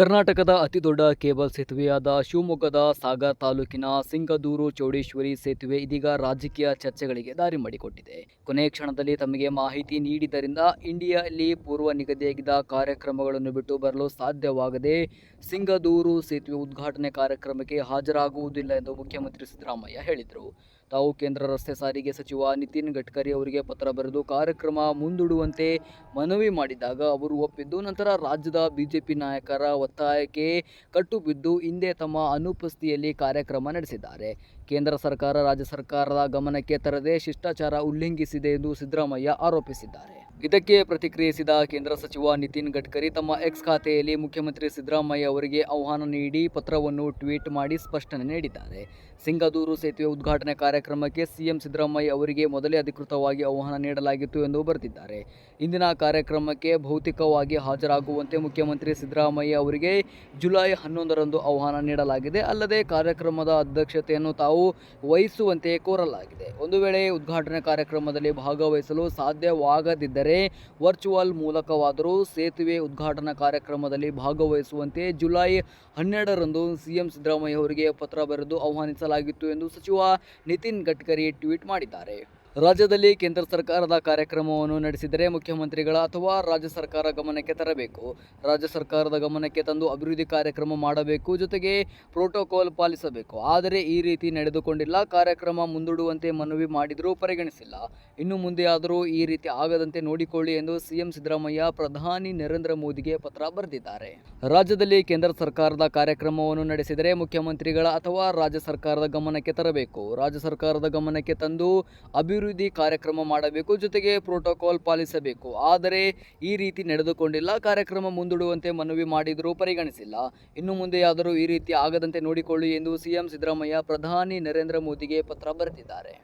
ಕರ್ನಾಟಕದ ಅತಿದೊಡ್ಡ ಕೇಬಲ್ ಸೇತುವೆಯಾದ ಶಿವಮೊಗ್ಗದ ಸಾಗರ್ ತಾಲೂಕಿನ ಸಿಂಗದೂರು ಚೌಡೇಶ್ವರಿ ಸೇತುವೆ ಇದೀಗ ರಾಜಕೀಯ ಚರ್ಚೆಗಳಿಗೆ ದಾರಿ ಮಾಡಿಕೊಟ್ಟಿದೆ. ಕೊನೆಯ ಕ್ಷಣದಲ್ಲಿ ತಮಗೆ ಮಾಹಿತಿ ನೀಡಿದ್ದರಿಂದ ಇಂಡಿಯಾದಲ್ಲಿ ಪೂರ್ವ ನಿಗದಿಯಾಗಿದ್ದ ಕಾರ್ಯಕ್ರಮಗಳನ್ನು ಬಿಟ್ಟು ಬರಲು ಸಾಧ್ಯವಾಗದೆ ಸಿಂಗದೂರು ಸೇತುವೆ ಉದ್ಘಾಟನೆ ಕಾರ್ಯಕ್ರಮಕ್ಕೆ ಹಾಜರಾಗುವುದಿಲ್ಲ ಎಂದು ಮುಖ್ಯಮಂತ್ರಿ ಸಿದ್ದರಾಮಯ್ಯ ಹೇಳಿದರು. ತಾವು ಕೇಂದ್ರ ರಸ್ತೆ ಸಾರಿಗೆ ಸಚಿವ ನಿತಿನ್ ಗಡ್ಕರಿ ಅವರಿಗೆ ಪತ್ರ ಬರೆದು ಕಾರ್ಯಕ್ರಮ ಮುಂದೂಡುವಂತೆ ಮನವಿ ಮಾಡಿದಾಗ ಅವರು ಒಪ್ಪಿದ್ದು, ನಂತರ ರಾಜ್ಯದ ಬಿಜೆಪಿ ನಾಯಕರ ಒತ್ತಾಯಕ್ಕೆ ಕಟ್ಟುಬಿದ್ದು ಹಿಂದೆ ತಮ್ಮ ಅನುಪಸ್ಥಿತಿಯಲ್ಲಿ ಕಾರ್ಯಕ್ರಮ ನಡೆಸಿದ್ದಾರೆ. ಕೇಂದ್ರ ಸರ್ಕಾರ, ರಾಜ್ಯ ಸರ್ಕಾರದ ಗಮನಕ್ಕೆ ತರದೆ ಶಿಷ್ಟಾಚಾರ ಉಲ್ಲಂಘಿಸಿದೆ ಎಂದು ಸಿದ್ದರಾಮಯ್ಯ ಆರೋಪಿಸಿದ್ದಾರೆ. ಇದಕ್ಕೆ ಪ್ರತಿಕ್ರಿಯಿಸಿದ ಕೇಂದ್ರ ಸಚಿವ ನಿತಿನ್ ಗಡ್ಕರಿ, ತಮ್ಮ ಎಕ್ಸ್ ಖಾತೆಯಲ್ಲಿ ಮುಖ್ಯಮಂತ್ರಿ ಸಿದ್ದರಾಮಯ್ಯ ಅವರಿಗೆ ಆಹ್ವಾನ ನೀಡಿ ಪತ್ರವನ್ನು ಟ್ವೀಟ್ ಮಾಡಿ ಸ್ಪಷ್ಟನೆ ನೀಡಿದ್ದಾರೆ. ಸಿಂಗದೂರು ಸೇತುವೆ ಉದ್ಘಾಟನೆ ಕಾರ್ಯಕ್ರಮಕ್ಕೆ ಸಿಎಂ ಸಿದ್ದರಾಮಯ್ಯ ಅವರಿಗೆ ಮೊದಲೇ ಅಧಿಕೃತವಾಗಿ ಆಹ್ವಾನ ನೀಡಲಾಗಿತ್ತು ಎಂದು ಬರೆದಿದ್ದಾರೆ. ಇಂದಿನ ಕಾರ್ಯಕ್ರಮಕ್ಕೆ ಭೌತಿಕವಾಗಿ ಹಾಜರಾಗುವಂತೆ ಮುಖ್ಯಮಂತ್ರಿ ಸಿದ್ದರಾಮಯ್ಯ ಅವರಿಗೆ ಜುಲೈ ಹನ್ನೊಂದರಂದು ಆಹ್ವಾನ ನೀಡಲಾಗಿದೆ. ಅಲ್ಲದೆ ಕಾರ್ಯಕ್ರಮದ ಅಧ್ಯಕ್ಷತೆಯನ್ನು ತಾವು ವಹಿಸುವಂತೆ ಕೋರಲಾಗಿದೆ. ಒಂದು ವೇಳೆ ಉದ್ಘಾಟನಾ ಕಾರ್ಯಕ್ರಮದಲ್ಲಿ ಭಾಗವಹಿಸಲು ಸಾಧ್ಯವಾಗದಿದ್ದರೆ ವರ್ಚುವಲ್ ಮೂಲಕವಾದರೂ ಸೇತುವೆ ಉದ್ಘಾಟನಾ ಕಾರ್ಯಕ್ರಮದಲ್ಲಿ ಭಾಗವಹಿಸುವಂತೆ ಜುಲೈ ಹನ್ನೆರಡರಂದು ಸಿಎಂ ಸಿದ್ದರಾಮಯ್ಯ ಅವರಿಗೆ ಪತ್ರ ಬರೆದು ಆಹ್ವಾನಿಸಲಾಗಿತ್ತು ಎಂದು ಸಚಿವ ನಿತಿನ್ ಗಡ್ಕರಿ ಟ್ವೀಟ್ ಮಾಡಿದ್ದಾರೆ. ರಾಜ್ಯದಲ್ಲಿ ಕೇಂದ್ರ ಸರ್ಕಾರದ ಕಾರ್ಯಕ್ರಮವನ್ನು ನಡೆಸಿದರೆ ಮುಖ್ಯಮಂತ್ರಿಗಳ ಅಥವಾ ರಾಜ್ಯ ಸರ್ಕಾರ ಗಮನಕ್ಕೆ ತರಬೇಕು. ರಾಜ್ಯ ಸರ್ಕಾರದ ಗಮನಕ್ಕೆ ತಂದು ಅಭಿವೃದ್ಧಿ ಕಾರ್ಯಕ್ರಮ ಮಾಡಬೇಕು, ಜೊತೆಗೆ ಪ್ರೋಟೋಕಾಲ್ ಪಾಲಿಸಬೇಕು. ಆದರೆ ಈ ರೀತಿ ನಡೆದುಕೊಂಡಿಲ್ಲ. ಕಾರ್ಯಕ್ರಮ ಮುಂದೂಡುವಂತೆ ಮನವಿ ಮಾಡಿದರೂ ಪರಿಗಣಿಸಿಲ್ಲ. ಇನ್ನು ಆದರೂ ಈ ರೀತಿ ಆಗದಂತೆ ನೋಡಿಕೊಳ್ಳಿ ಎಂದು ಸಿಎಂ ಸಿದ್ದರಾಮಯ್ಯ, ಪ್ರಧಾನಿ ನರೇಂದ್ರ ಮೋದಿಗೆ ಪತ್ರ ಬರೆದಿದ್ದಾರೆ. ರಾಜ್ಯದಲ್ಲಿ ಕೇಂದ್ರ ಸರ್ಕಾರದ ಕಾರ್ಯಕ್ರಮವನ್ನು ನಡೆಸಿದರೆ ಮುಖ್ಯಮಂತ್ರಿಗಳ ಅಥವಾ ರಾಜ್ಯ ಸರ್ಕಾರದ ಗಮನಕ್ಕೆ ತರಬೇಕು. ರಾಜ್ಯ ಸರ್ಕಾರದ ಗಮನಕ್ಕೆ ತಂದು ಅಭಿವೃದ್ಧಿ ಕಾರ್ಯಕ್ರಮ ಮಾಡಬೇಕು, ಜೊತೆಗೆ ಪ್ರೋಟೋಕಾಲ್ ಪಾಲಿಸಬೇಕು. ಆದರೆ ಈ ರೀತಿ ನಡೆದುಕೊಂಡಿಲ್ಲ. ಕಾರ್ಯಕ್ರಮ ಮುಂದೂಡುವಂತೆ ಮನವಿ ಮಾಡಿದರೂ ಪರಿಗಣಿಸಿಲ್ಲ. ಇನ್ನು ಮುಂದೆ ಆದರೂ ಈ ರೀತಿ ಆಗದಂತೆ ನೋಡಿಕೊಳ್ಳಿ ಎಂದು ಸಿಎಂ ಸಿದ್ದರಾಮಯ್ಯ, ಪ್ರಧಾನಿ ನರೇಂದ್ರ ಮೋದಿಗೆ ಪತ್ರ ಬರೆದಿದ್ದಾರೆ.